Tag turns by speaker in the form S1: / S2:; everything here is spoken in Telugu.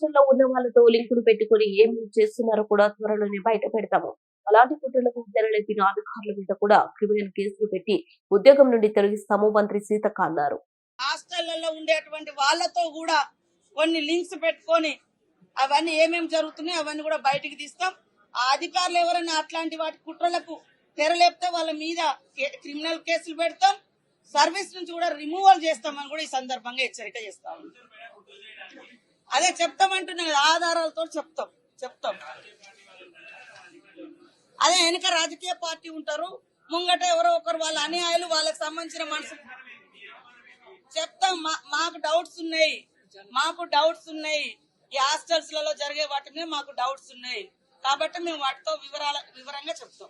S1: హాస్టల్లో ఉన్న వాళ్ళతో లింకులు పెట్టుకుని ఏం చేస్తున్నారో కూడా త్వరలోనే బయట పెడతాము. అలాంటి కుట్రలకు తెరలేపిన అధికారుల మీద కూడా క్రిమినల్ కేసులు పెట్టి ఉద్యోగం నుండి తొలగిస్తాము మంత్రి సీతక్క అన్నారు.
S2: హాస్టళ్ళలో ఉండేటువంటి వాళ్ళతో కూడా కొన్ని లింక్స్ పెట్టుకొని అవన్నీ ఏమేమి జరుగుతున్నాయి అవన్నీ కూడా బయటికి తీస్తాం. ఆ అధికారులు ఎవరైనా అట్లాంటి వాటి కుట్రలకు తెరలేపితే వాళ్ళ మీద క్రిమినల్ కేసులు పెడతాం. సర్వీస్ నుంచి కూడా రిమూవల్ చేస్తామని కూడా ఈ సందర్భంగా హెచ్చరిక చేస్తాం అదే చెప్తామంటున్నా కదా ఆధారాలతో చెప్తాం చెప్తాం. అదే వెనక రాజకీయ పార్టీ ఉంటారు ముంగట ఎవరో ఒకరు వాళ్ళ అన్యాయాలు వాళ్ళకి సంబంధించిన మనసు. చెప్తాం మా- మాకు డౌట్స్ ఉన్నాయి మాకు డౌట్స్ ఉన్నాయి. ఈ హాస్టల్స్లలో జరిగే వాటి మీద మాకు డౌట్స్ ఉన్నాయి. కాబట్టి మేము వాటితో వివరాల వివరంగా చెప్తాం.